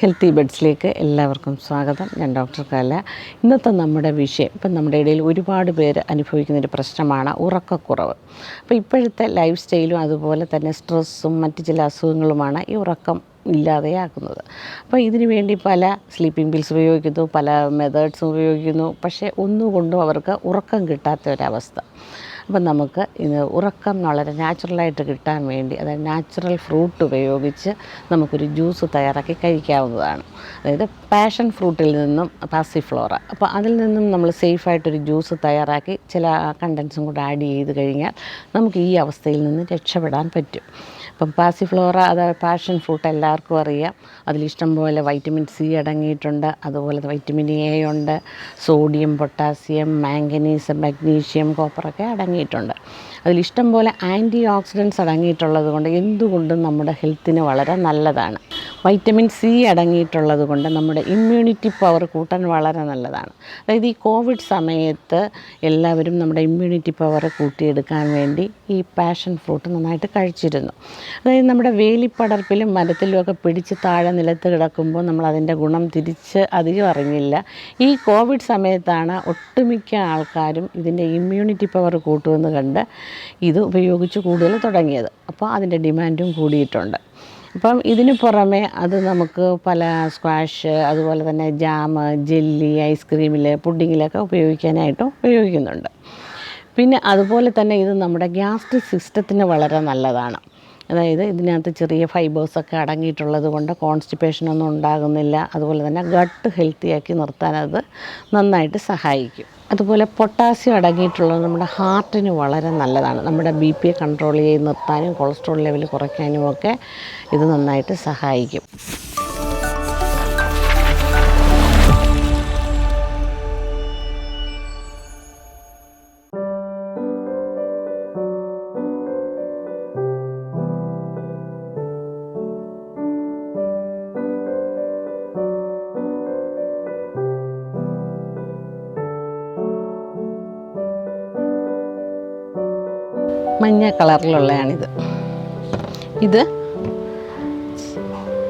Healthy ബെഡ്സിലേക്ക് എല്ലാവർക്കും സ്വാഗതം. ഞാൻ ഡോക്ടർ കല. ഇന്നത്തെ നമ്മുടെ വിഷയം ഇപ്പം നമ്മുടെ ഇടയിൽ ഒരുപാട് പേര് അനുഭവിക്കുന്ന ഒരു പ്രശ്നമാണ് ഉറക്കക്കുറവ്. അപ്പോൾ ഇപ്പോഴത്തെ ലൈഫ് സ്റ്റൈലും അതുപോലെ തന്നെ സ്ട്രെസ്സും മറ്റ് ചില അസുഖങ്ങളുമാണ് ഈ ഉറക്കം ഇല്ലാതെയാക്കുന്നത്. അപ്പോൾ ഇതിനു വേണ്ടി പല സ്ലീപ്പിംഗ് പിൽസ് ഉപയോഗിക്കുന്നു പല മെത്തേഡ്സും ഉപയോഗിക്കുന്നു. പക്ഷേ ഒന്നുകൊണ്ടും അവർക്ക് ഉറക്കം കിട്ടാത്ത ഒരവസ്ഥ. അപ്പം നമുക്ക് ഇത് ഉറക്കം വളരെ നാച്ചുറലായിട്ട് കിട്ടാൻ വേണ്ടി അതായത് നാച്ചുറൽ ഫ്രൂട്ട് ഉപയോഗിച്ച് നമുക്കൊരു ജ്യൂസ് തയ്യാറാക്കി കഴിക്കാവുന്നതാണ്. അതായത് പാഷൻ ഫ്രൂട്ടിൽ നിന്നും പാസിഫ്ലോറ. അപ്പോൾ അതിൽ നിന്നും നമ്മൾ സേഫായിട്ടൊരു ജ്യൂസ് തയ്യാറാക്കി ചില കണ്ടൻസും കൂടെ ആഡ് ചെയ്ത് കഴിഞ്ഞാൽ നമുക്ക് ഈ അവസ്ഥയിൽ നിന്ന് രക്ഷപ്പെടാൻ പറ്റും. അപ്പം പാസിഫ്ലോറ അതായത് പാഷൻ ഫ്രൂട്ട് എല്ലാവർക്കും അറിയാം. അതിലിഷ്ടം പോലെ വൈറ്റമിൻ സി അടങ്ങിയിട്ടുണ്ട്. അതുപോലെ വൈറ്റമിൻ എ ഉണ്ട്. സോഡിയം പൊട്ടാസ്യം മാംഗനീസ് മഗ്നീഷ്യം കോപ്പറൊക്കെ അടങ്ങിയിട്ടുണ്ട്. അതിലിഷ്ടം പോലെ ആന്റി ഓക്സിഡൻസ് അടങ്ങിയിട്ടുള്ളത് കൊണ്ട് എന്തുകൊണ്ടും നമ്മുടെ ഹെൽത്തിന് വളരെ നല്ലതാണ്. വൈറ്റമിൻ സി അടങ്ങിയിട്ടുള്ളത് കൊണ്ട് നമ്മുടെ ഇമ്മ്യൂണിറ്റി പവർ കൂട്ടാൻ വളരെ നല്ലതാണ്. അതായത് ഈ കോവിഡ് സമയത്ത് എല്ലാവരും നമ്മുടെ ഇമ്മ്യൂണിറ്റി പവർ കൂട്ടിയെടുക്കാൻ വേണ്ടി ഈ പാഷൻ ഫ്രൂട്ട് നന്നായിട്ട് കഴിച്ചിരുന്നു. അതായത് നമ്മുടെ വേലിപ്പടർപ്പിലും മരത്തിലും ഒക്കെ പിടിച്ച് താഴെ നിലത്ത് കിടക്കുമ്പോൾ നമ്മൾ അതിന്റെ ഗുണം തിരിച്ച് അധികം അറിഞ്ഞില്ല. ഈ കോവിഡ് സമയത്താണ് ഒട്ടുമിക്ക ആൾക്കാരും ഇതിന്റെ ഇമ്മ്യൂണിറ്റി പവർ കൂട്ടുമെന്ന് കണ്ട് ഇത് ഉപയോഗിച്ച് കൂടുതൽ തുടങ്ങിയത്. അപ്പോൾ അതിന്റെ ഡിമാൻഡും കൂടിയിട്ടുണ്ട്. അപ്പം ഇതിന് പുറമെ അത് നമുക്ക് പല സ്ക്വാഷ് അതുപോലെ തന്നെ ജാം ജെല്ലി ഐസ്ക്രീമിൽ പുഡിങ്ങിലൊക്കെ ഉപയോഗിക്കാനായിട്ടും ഉപയോഗിക്കുന്നുണ്ട്. പിന്നെ അതുപോലെ തന്നെ ഇത് നമ്മുടെ ഗ്യാസ്ട്രിക് സിസ്റ്റത്തിന് വളരെ നല്ലതാണ്. അതായത് ഇതിനകത്ത് ചെറിയ ഫൈബേഴ്സൊക്കെ അടങ്ങിയിട്ടുള്ളത് കൊണ്ട് കോൺസ്റ്റിപ്പേഷനൊന്നും ഉണ്ടാകുന്നില്ല. അതുപോലെ തന്നെ ഗട്ട് ഹെൽത്തിയാക്കി നിർത്താൻ അത് നന്നായിട്ട് സഹായിക്കും. അതുപോലെ പൊട്ടാസ്യം അടങ്ങിയിട്ടുള്ളത് നമ്മുടെ ഹാർട്ടിന് വളരെ നല്ലതാണ്. നമ്മുടെ ബി പി കൺട്രോൾ ചെയ്ത് നിർത്താനും കൊളസ്ട്രോൾ ലെവൽ കുറയ്ക്കാനും ഒക്കെ ഇത് നന്നായിട്ട് സഹായിക്കും. മഞ്ഞ കളറിലുള്ളതാണിത് ഇത്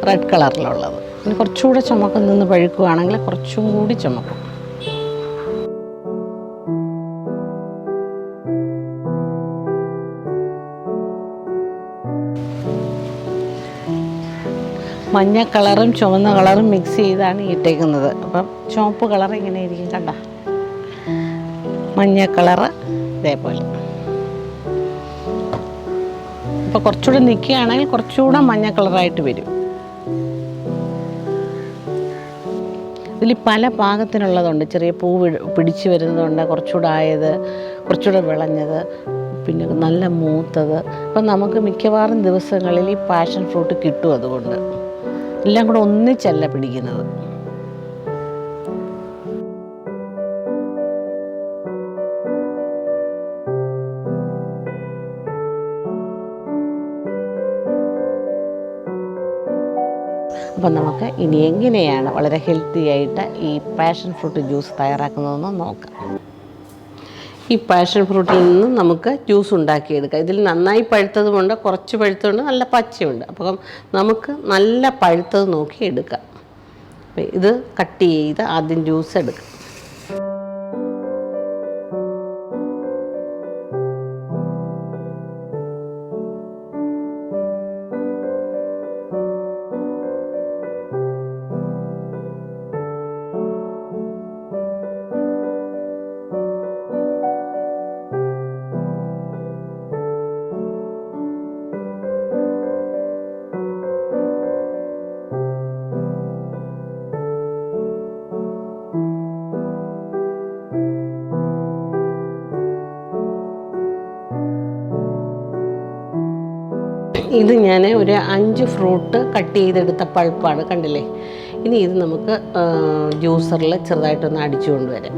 റെഡ് കളറിലുള്ളത്. ഇനി കുറച്ചുകൂടെ ചുമക്കം നിന്ന് പഴുക്കുകയാണെങ്കിൽ കുറച്ചും കൂടി ചുമക്കും. മഞ്ഞ കളറും ചുവന്ന കളറും മിക്സ് ചെയ്താണ് ഇട്ടേക്കുന്നത്. അപ്പം ചുവപ്പ് കളർ ഇങ്ങനെ ഇരിക്കും കണ്ട? മഞ്ഞ കളറ് ഇതേപോലെ. അപ്പോൾ കുറച്ചുകൂടെ നിൽക്കുകയാണെങ്കിൽ കുറച്ചുകൂടെ മഞ്ഞ കളറായിട്ട് വരും. ഇതിൽ പല പാകത്തിനുള്ളതുണ്ട്. ചെറിയ പൂ പിടിച്ചു വരുന്നതുണ്ട്. കുറച്ചുകൂടെ ആയത് കുറച്ചുകൂടെ വിളഞ്ഞത് പിന്നെ നല്ല മൂത്തത്. അപ്പം നമുക്ക് മിക്കവാറും ദിവസങ്ങളിൽ ഈ പാഷൻ ഫ്രൂട്ട് കിട്ടും അതുകൊണ്ട്. എല്ലാം കൂടെ ഒന്നിച്ചല്ല പിടിക്കുന്നത്. അപ്പം നമുക്ക് ഇനി എങ്ങനെയാണ് വളരെ ഹെൽത്തി ആയിട്ട് ഈ പാഷൻ ഫ്രൂട്ട് ജ്യൂസ് തയ്യാറാക്കുന്നതെന്ന് നോക്കാം. ഈ പാഷൻ ഫ്രൂട്ടിൽ നിന്ന് നമുക്ക് ജ്യൂസ് ഉണ്ടാക്കിയെടുക്കാം. ഇതിൽ നന്നായി പഴുത്തതുമുണ്ട് കുറച്ച് പഴുത്തതുണ്ട് നല്ല പച്ചയുണ്ട്. അപ്പം നമുക്ക് നല്ല പഴുത്തത് നോക്കി എടുക്കാം ഇത് കട്ട് ചെയ്ത് ആദ്യം ജ്യൂസ് എടുക്കാം. ഇത് ഞാൻ ഒരു അഞ്ച് ഫ്രൂട്ട് കട്ട് ചെയ്തെടുത്ത പൾപ്പാണ് കണ്ടില്ലേ? ഇനി ഇത് നമുക്ക് ജ്യൂസറിൽ ചെറുതായിട്ടൊന്ന് അടിച്ചു കൊണ്ടുവരാം.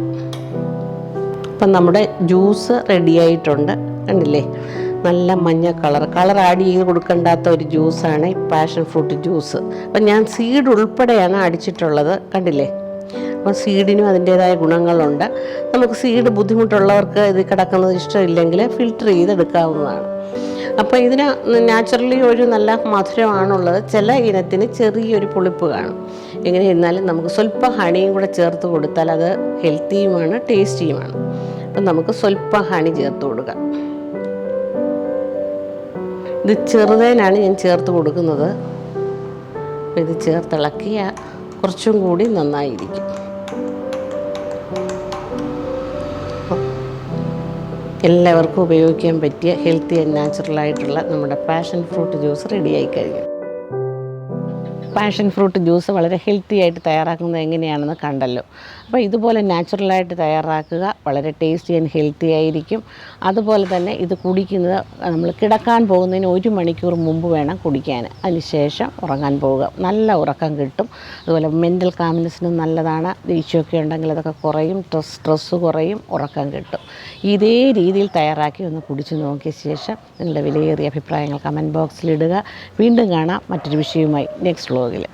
അപ്പം നമ്മുടെ ജ്യൂസ് റെഡി ആയിട്ടുണ്ട് കണ്ടില്ലേ? നല്ല മഞ്ഞ കളർ കളർ ആഡ് ചെയ്ത് കൊടുക്കേണ്ടാത്ത ഒരു ജ്യൂസാണ് പാഷൻ ഫ്രൂട്ട് ജ്യൂസ്. അപ്പം ഞാൻ സീഡ് ഉൾപ്പെടെയാണ് അടിച്ചിട്ടുള്ളത് കണ്ടില്ലേ? അപ്പോൾ സീഡിനും അതിന്റേതായ ഗുണങ്ങളുണ്ട്. നമുക്ക് സീഡ് ബുദ്ധിമുട്ടുള്ളവർക്ക് ഇത് കിടക്കുന്നത് ഇഷ്ടമില്ലെങ്കിൽ ഫിൽറ്റർ ചെയ്തെടുക്കാവുന്നതാണ്. അപ്പോൾ ഇതിന് നാച്ചുറലി ഒരു നല്ല മധുരമാണുള്ളത്. ചില ഇനത്തിന് ചെറിയൊരു പുളിപ്പ് കാണും. എങ്ങനെ ഇരുന്നാലും നമുക്ക് സ്വല്പം ഹണിയും കൂടെ ചേർത്ത് കൊടുത്താൽ അത് ഹെൽത്തിയുമാണ് ടേസ്റ്റിയുമാണ്. അപ്പം നമുക്ക് സ്വല്പം ഹണി ചേർത്ത് കൊടുക്കാം. ഇത് ചെറുതേനാണ് ഞാൻ ചേർത്ത് കൊടുക്കുന്നത്. ഇത് ചേർത്തിളക്കിയ കുറച്ചും കൂടി നന്നായിരിക്കും. എല്ലാവർക്കും ഉപയോഗിക്കാൻ പറ്റിയ ഹെൽത്തി ആൻഡ് നാച്ചുറൽ ആയിട്ടുള്ള നമ്മുടെ പാഷൻ ഫ്രൂട്ട് ജ്യൂസ് റെഡിയായി കഴിഞ്ഞു. പാഷൻ ഫ്രൂട്ട് ജ്യൂസ് വളരെ ഹെൽത്തി ആയിട്ട് തയ്യാറാക്കുന്നത് എങ്ങനെയാണെന്ന് കണ്ടല്ലോ. അപ്പോൾ ഇതുപോലെ നാച്ചുറലായിട്ട് തയ്യാറാക്കുക. വളരെ ടേസ്റ്റി ആൻഡ് ഹെൽത്തി ആയിരിക്കും. അതുപോലെ തന്നെ ഇത് കുടിക്കുന്നത് നമ്മൾ കിടക്കാൻ പോകുന്നതിന് ഒരു മണിക്കൂർ മുമ്പ് വേണം കുടിക്കാൻ. അതിനുശേഷം ഉറങ്ങാൻ പോവുക. നല്ല ഉറക്കം കിട്ടും. അതുപോലെ മെന്റൽ കാമിനസിനും നല്ലതാണ്. ദേഷ്യമൊക്കെ ഉണ്ടെങ്കിൽ അതൊക്കെ കുറയും. സ്ട്രെസ് സ്ട്രെസ്സ് കുറയും. ഉറക്കം കിട്ടും. ഇതേ രീതിയിൽ തയ്യാറാക്കി ഒന്ന് കുടിച്ചു നോക്കിയ ശേഷം നിങ്ങളുടെ വിലയേറിയ അഭിപ്രായങ്ങൾ കമന്റ് ബോക്സിൽ ഇടുക. വീണ്ടും കാണാം. മറ്റൊരു വിഷയവുമായി. നെക്സ്റ്റ് വ്ളോഗിൽ